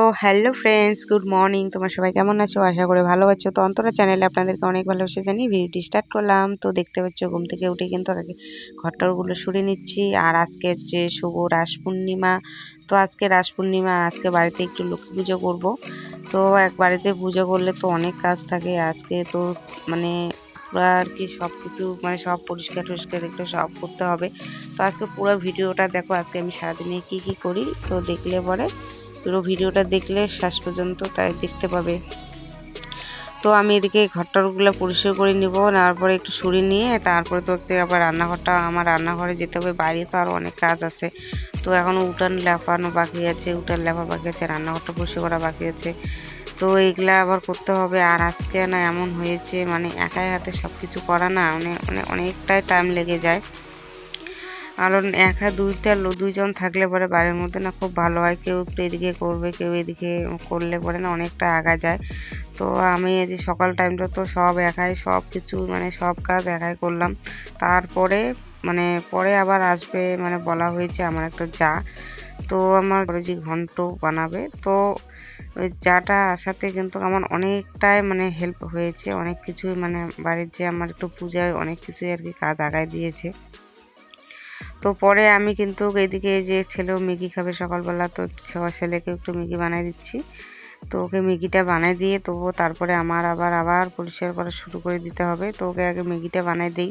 তো hello friends good morning তোমার সবাই কেমন আছো? আশা করে ভালো আছো। তো অন্তরা চ্যানেলে আপনাদেরকে অনেক ভালোবাসা জানি ভিডিওটি স্টার্ট করলাম। তো দেখতে পাচ্ছ, ঘুম থেকে উঠে কিন্তু আগে ঘরটারগুলো সরিয়ে নিচ্ছি। আর আজকে যে শুভ রাস পূর্ণিমা। তো আজকে রাস পূর্ণিমা, আজকে বাড়িতে একটু লক্ষ্মী পুজো করব। তো এক বাড়িতে পুজো করলে তো অনেক কাজ থাকে। আজকে তো মানে পুরো আর কি সব কিছু মানে সব পরিষ্কার টরিষ্কার একটু সব করতে হবে। তো আজকে পুরো ভিডিওটা দেখো, আজকে আমি সারাদিনে কি কি করি, তো দেখলে পরে পুরো ভিডিওটা দেখলে শেষ পর্যন্ত তাই দেখতে পাবে। তো আমি এদিকে ঘরটারগুলো পরিষ্কার করে নিব তারপরে একটু সরিয়ে নিয়ে তারপরে তো আবার রান্নাঘরটা, আমার রান্নাঘরে যেতে হবে, বাইরে তো আরও অনেক কাজ আছে। তো এখনও উঠান লেফানো বাকি আছে, উঠান লেফা বাকি আছে, রান্নাঘরটা পরিষ্কার করা বাকি আছে। তো এইগুলা আবার করতে হবে, আর আজকে না এমন হয়েছে মানে একাই হাতে সব কিছু করা না মানে অনেকটাই টাইম লেগে যায়। কারণ একা দুইটা দুইজন থাকলে পরে বাড়ির মধ্যে না খুব ভালো হয়। কেউ একটু এদিকে করবে, কেউ এদিকে করলে পরে না অনেকটা আগা যায়। তো আমি এই যে সকাল টাইমটা তো সব একাই, সব কিছু মানে সব কাজ একাই করলাম। তারপরে মানে পরে আবার আসবে মানে বলা হয়েছে আমার একটা যা তো আমার যে ঘন্ট বানাবে। তো ওই যাটা আসাতে কিন্তু আমার অনেকটাই মানে হেল্প হয়েছে। অনেক কিছুই মানে বাড়ির যে আমার একটু পূজায় অনেক কিছুই আর কি কাজ আগায় দিয়েছে। তো পরে আমি কিন্তু এদিকে যে ছেলেও ম্যাগি খাবে সকালবেলা, তো ছেলেকে একটু ম্যাগি বানাই দিচ্ছি। তো ওকে ম্যাগিটা বানাই দিয়ে তবু তারপরে আমার আবার আবার পরিষ্কার করা শুরু করে দিতে হবে। তো ওকে আগে ম্যাগিটা বানাই দিই।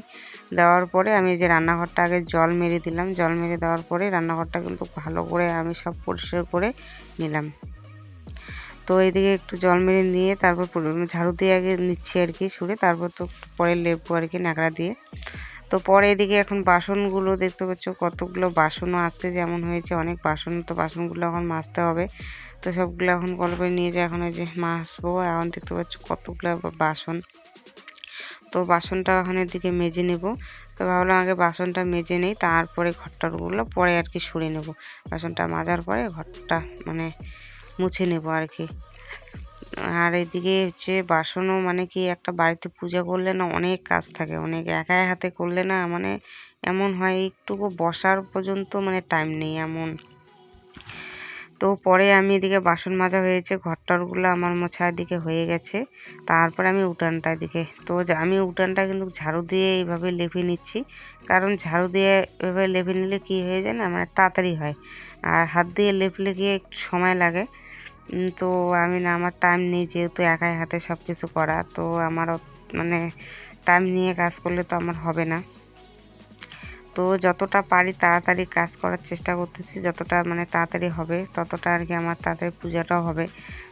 দেওয়ার পরে আমি যে রান্নাঘরটা আগে জল মেরে দিলাম, জল মেরে দেওয়ার পরে রান্নাঘরটা কিন্তু ভালো করে আমি সব পরিষ্কার করে নিলাম। তো এইদিকে একটু জল মেরে নিয়ে তারপর ঝাড়ু দিয়ে আগে নিচ্ছি আর কি সুরে, তারপর তো পরে লেবু আর কি ন্যাকড়া দিয়ে। তো পরে এদিকে এখন বাসনগুলো দেখতে পাচ্ছ, কতগুলো বাসনও আসতে যেমন হয়েছে, অনেক বাসন, তো বাসনগুলো এখন মাজতে হবে। তো সবগুলো এখন করে নিয়ে যায় এখন ওই যে মাজবো, এখন দেখতে পাচ্ছ কতগুলো বাসন। তো বাসনটা এখন দিকে মেজে নেব। তো ভাবলাম আগে বাসনটা মেজে নেই, তারপরে ঘরটারগুলো পরে আর কি সরে নেব। বাসনটা মাজার পরে ঘরটা মানে মুছে নেব আর কি। আর এদিকে হচ্ছে বাসনও মানে কি একটা বাড়িতে পূজা করলে না অনেক কাজ থাকে, অনেক একাই হাতে করলে না মানে এমন হয় একটুকু বসার পর্যন্ত মানে টাইম নেই এমন। তো পরে আমি এদিকে বাসন মাজা হয়েছে, ঘরটরগুলো আমার মোছা দিকে হয়ে গেছে, তারপরে আমি উঠানটা দিকে তো আমি উঠানটা কিন্তু ঝাড়ু দিয়ে এইভাবে লেপে নিচ্ছি, কারণ ঝাড়ু দিয়ে এভাবে লেপে নিলে কি হয়ে যায় না মানে তাড়াতাড়ি হয়। আর হাত দিয়ে লেপলে গিয়ে একটু সময় লাগে তো আমি না, আমার টাইম নেই যেহেতু একাই হাতে সব কিছু করা, তো আমার মানে টাইম নিয়ে কাজ করলে তো আমার হবে না। তো যতটা পারি তাড়াতাড়ি কাজ করার চেষ্টা করতেছি, যতটা মানে তাড়াতাড়ি হবে ততটা আর কি আমার তাড়াতাড়ি পূজাটাও হবে।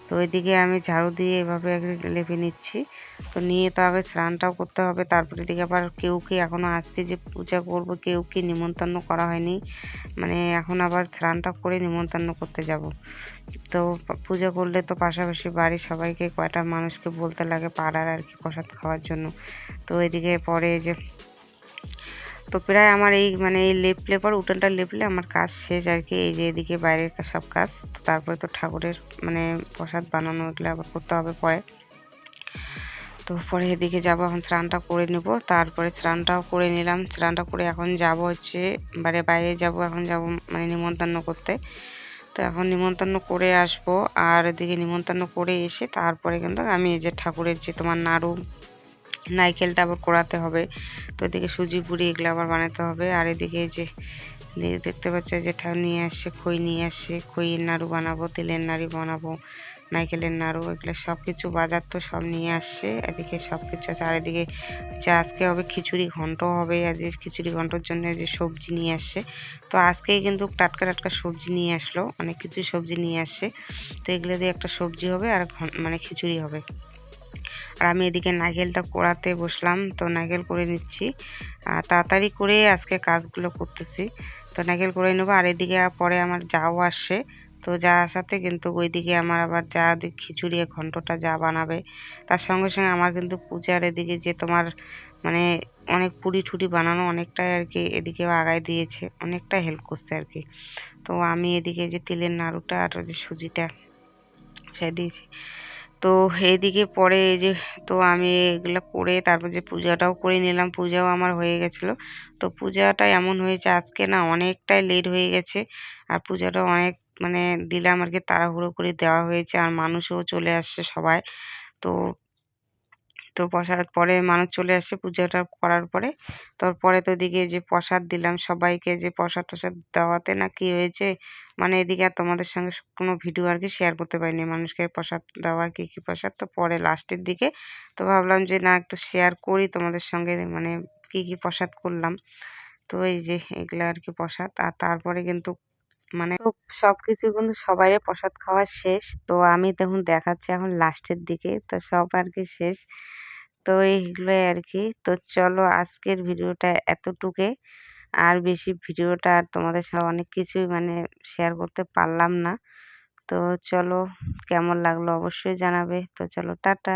তো ওইদিকে আমি ঝাড়ু দিয়ে এভাবে লেপে নিচ্ছি। তো নিয়ে তো আগে স্নানটাও করতে হবে, তারপরে দিকে আবার কেউ কি এখনও আসছে যে পূজা করব, কেউ কি নিমন্ত্রণ করা হয়নি। মানে এখন আবার স্নানটা করে নিমন্ত্রণ করতে যাব। তো পূজা করলে তো পাশাপাশি বাড়ির সবাইকে, কয়টা মানুষকে বলতে লাগে পাড়ার আর কি প্রসাদ খাওয়ার জন্য। তো এদিকে পরে যে তো প্রায় আমার এই মানে এই লেপলে, পর উঠানটা লেপলে আমার কাজ শেষ আর কি। এই যে এদিকে বাইরের সব কাজ তারপরে তো ঠাকুরের মানে প্রসাদ বানানো এগুলো আবার করতে হবে পরে। তো পরে এদিকে যাব, এখন স্নানটা করে নেব। তারপরে স্নানটাও করে নিলাম। স্নানটা করে এখন যাব হচ্ছে বারে বাইরে যাব, এখন যাব মানে নিমন্ত্রণ করতে। তো এখন নিমন্ত্রণ করে আসব, আর এদিকে নিমন্ত্রণ করে এসে তারপরে কিন্তু আমি এই যে ঠাকুরের যে তোমার নাড়ু নাইকেলটা আবার করাতে হবে। তো এদিকে সুজি পুরি এগুলো আবার বানাতে হবে। আর এদিকে যে দেখতে পাচ্ছ যেটা নিয়ে আসছে, খই নিয়ে আসছে। খইয়ের নাড়ু বানাবো, তেলের নাড়ু বানাবো। নাইকেলের নাড়ু, এগুলো সব কিছু বাজার তো সব নিয়ে আসছে। এদিকে সব কিছু আছে। আর এদিকে যে আজকে হবে খিচুড়ি ঘন্ট হবে যে খিচুড়ি ঘন্টর জন্য যে সবজি নিয়ে আসছে। তো আজকেই কিন্তু টাটকা টাটকা সবজি নিয়ে আসলো, অনেক কিছু সবজি নিয়ে আসছে। তো এগুলো দিয়ে একটা সবজি হবে আর মানে খিচুড়ি হবে। আর আমি এদিকে নাইকেলটা কোড়াতে বসলাম, তো নাইকেল করে নিচ্ছি। আর তাড়াতাড়ি করে আজকে কাজগুলো করতেছি। তো নাইকেল করে নেব। আর এদিকে পরে আমার যাও আসছে। তো যা আসাতে কিন্তু ওইদিকে আমার আবার যা খিচুড়ি ঘন্টটা যা বানাবে, তার সঙ্গে সঙ্গে আমার কিন্তু পূজার এদিকে যে তোমার মানে অনেক পুরি ঠুরি বানানো অনেকটাই আর কি এদিকেও আগায় দিয়েছে, অনেকটা হেল্প করছে আর কি। তো আমি এদিকে যে তেলের নাড়ুটা আর যে সুজিটা সে দিয়েছি। তো এদিকে পরে এই যে, তো আমি এগুলো করে তারপর যে পূজাটাও করে নিলাম, পূজাও আমার হয়ে গেছিল। তো পূজাটা এমন হয়েছে আজকে না অনেকটাই লেট হয়ে গেছে, আর পূজাটা অনেক মানে দিলাম আর কি তাড়াহুড়ো করে দেওয়া হয়েছে আর মানুষও চলে আসছে সবাই। তো তো প্রসাদ পরে মানুষ চলে আসছে পুজোটা করার পরে। তারপরে তো এদিকে যে প্রসাদ দিলাম, সবাইকে যে প্রসাদ টসাদ দেওয়াতে না কি হয়েছে? মানে এদিকে আর তোমাদের সঙ্গে কোনো ভিডিও আর কি শেয়ার করতে পারিনি। মানুষকে প্রসাদ দেওয়া, কী কী প্রসাদ? তো পরে লাস্টের দিকে তো ভাবলাম যে না একটু শেয়ার করি তোমাদের সঙ্গে মানে কী কী প্রসাদ করলাম। তো এই যে এগুলো আর কি প্রসাদ। আর তারপরে কিন্তু মানে সব কিছু কিন্তু সবাই প্রসাদ খাওয়া শেষ। তো আমি তখন দেখাচ্ছি এখন লাস্টের দিকে, তো সব আর কি শেষ। তো এইগুলোই আর কি। তো চলো আজকের ভিডিওটা এতটুকুই আর বেশি ভিডিওটা আর তোমাদের সব অনেক কিছুই মানে শেয়ার করতে পারলাম না। তো চলো কেমন লাগল অবশ্যই জানাবে। তো চলো টাটা।